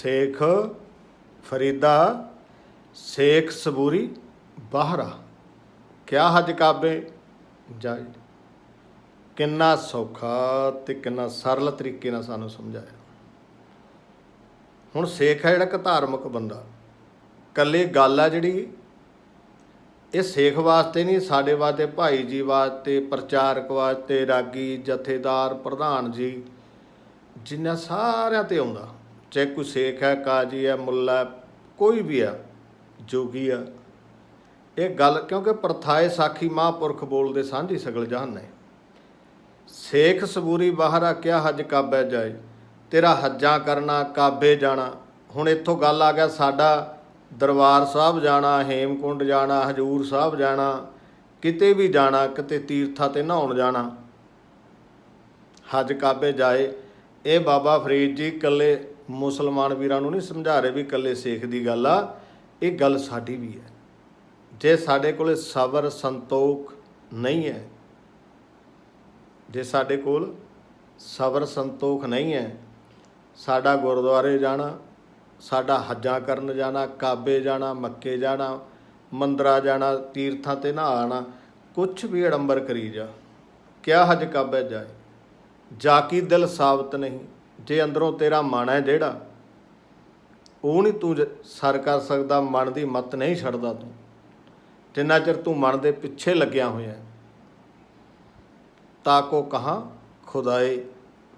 ਸ਼ੇਖ ਫਰੀਦਾ, ਸ਼ੇਖ ਸਬੂਰੀ ਬਾਹਰਾ। ਕਿਆ ਹਜ ਕਾਬੇ? ਜਾਇ ਕਿੰਨਾ ਸੌਖਾ ਤੇ ਕਿੰਨਾ ਸਰਲ ਤਰੀਕੇ ਨਾਲ ਸਾਨੂੰ ਸਮਝਾਇਆ। ਹੁਣ ਸੇਖ ਹੈ ਜਿਹੜਾ ਕਿ ਧਾਰਮਿਕ ਬੰਦਾ। ਕੱਲੇ ਗੱਲ ਆ ਜਿਹੜੀ, ਇਹ ਸੇਖ ਵਾਸਤੇ ਨਹੀਂ, ਸਾਡੇ ਵਾਸਤੇ, ਭਾਈ ਜੀ ਵਾਸਤੇ, ਪ੍ਰਚਾਰਕ ਵਾਸਤੇ, ਰਾਗੀ, ਜਥੇਦਾਰ, ਪ੍ਰਧਾਨ ਜੀ ਜਿਨ੍ਹਾਂ ਸਾਰਿਆਂ ਤੇ ਆਉਂਦਾ। ਚਾਹੇ ਕੋਈ ਸੇਖ ਹੈ ਕਾਜੀ ਹੈ ਮੁੱਲਾ ਹੈ, ਕੋਈ ਵੀ ਆ ਜੋਗੀ ਆ ਇਹ ਗੱਲ ਕਿਉਂਕਿ ਪ੍ਰਥਾਏ ਸਾਖੀ ਮਹਾਂਪੁਰਖ ਬੋਲਦੇ ਸਾਂਝੀ ਸਗਲ ਜਹਾਨ ਨੇ। ਸੇਖ ਸਬੂਰੀ ਬਾਹਰਾ ਕਿਆ ਹਜ ਕਾਬੇ ਜਾਏ ਤੇਰਾ ਹੱਜਾਂ ਕਰਨਾ ਕਾਬੇ ਜਾਣਾ। ਹੁਣ ਇੱਥੋਂ ਗੱਲ ਆ ਗਿਆ ਸਾਡਾ ਦਰਬਾਰ ਸਾਹਿਬ ਜਾਣਾ ਹੇਮਕੁੰਡ ਜਾਣਾ ਹਜੂਰ ਸਾਹਿਬ ਜਾਣਾ ਕਿਤੇ ਵੀ ਜਾਣਾ ਕਿਤੇ ਤੀਰਥਾਂ ਤੇ ਨਹਾਉਣ ਜਾਣਾ। ਹਜ ਕਾਬੇ ਜਾਏ ਇਹ ਬਾਬਾ ਫਰੀਦ ਜੀ ਇਕੱਲੇ ਮੁਸਲਮਾਨ ਵੀਰਾਂ ਨੂੰ ਨਹੀਂ ਸਮਝਾ ਰਹੇ ਵੀ ਇਕੱਲੇ ਸੇਖ ਦੀ ਗੱਲ ਆ, ਇਹ ਗੱਲ ਸਾਡੀ ਵੀ ਹੈ। ਜੇ ਸਾਡੇ ਕੋਲੇ ਸਬਰ, ਸੰਤੋਖ ਨਹੀਂ ਹੈ, ਜੇ ਸਾਡੇ ਕੋਲ ਸਬਰ, ਸੰਤੋਖ ਨਹੀਂ ਹੈ, ਸਾਡਾ ਗੁਰਦੁਆਰੇ ਜਾਣਾ, ਸਾਡਾ ਹੱਜਾਂ ਕਰਨ ਜਾਣਾ, ਕਾਬੇ ਜਾਣਾ, ਮੱਕੇ ਜਾਣਾ, ਮੰਦਰਾ ਜਾਣਾ, ਤੀਰਥਾਂ ਤੇ ਨਹਾਣਾ ਕੁਛ ਵੀ ਅਡੰਬਰ ਕਰੀ ਜਾ, ਕਿਆ ਹਜ ਕਾਬੇ ਜਾਏ, ਜਾ ਕੀ ਦਿਲ ਸਾਬਤ ਨਹੀਂ। ਜੇ ਅੰਦਰੋਂ ਤੇਰਾ ਮਨ ਹੈ ਜਿਹੜਾ, ਉਹ ਨਹੀਂ ਤੂੰ ਜ- ਸਰ ਕਰ ਸਕਦਾ, ਮਨ ਦੀ ਮਤ ਨਹੀਂ ਛੱਡਦਾ ਤੂੰ। ਜਿੰਨਾ ਚਿਰ ਤੂੰ ਮਨ ਦੇ ਪਿੱਛੇ ਲੱਗਿਆ ਹੋਇਆ ਹੈ। ਤਾਕੋ ਕਹਾ, ਖੁਦਾਏ,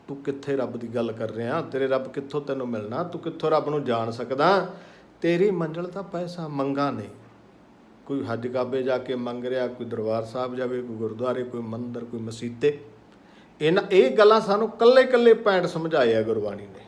ਤੂੰ ਕਿੱਥੇ ਰੱਬ ਦੀ ਗੱਲ ਕਰ ਰਿਹਾ? ਤੇਰੇ ਰੱਬ ਕਿੱਥੋਂ ਤੈਨੂੰ ਮਿਲਣਾ? ਤੂੰ ਕਿੱਥੋਂ ਰੱਬ ਨੂੰ ਜਾਣ ਸਕਦਾ? ਤੇਰੀ ਮੰਜ਼ਲ ਤਾਂ ਪੈਸਾ ਮੰਗਾ ਨਹੀਂ ਕੋਈ ਹੱਜ ਕਾਬੇ ਜਾ ਕੇ ਮੰਗ ਰਿਹਾ, ਕੋਈ ਦਰਬਾਰ ਸਾਹਿਬ ਜਾਵੇ, ਕੋਈ ਗੁਰਦੁਆਰੇ, ਕੋਈ ਮੰਦਰ, ਕੋਈ ਮਸੀਤੇ। ਇਹਨਾਂ ਇਹ ਗੱਲਾਂ ਸਾਨੂੰ ਕੱਲੇ ਕੱਲੇ ਪੁਆਇੰਟ ਸਮਝਾਏ ਆ ਗੁਰਬਾਣੀ ਨੇ।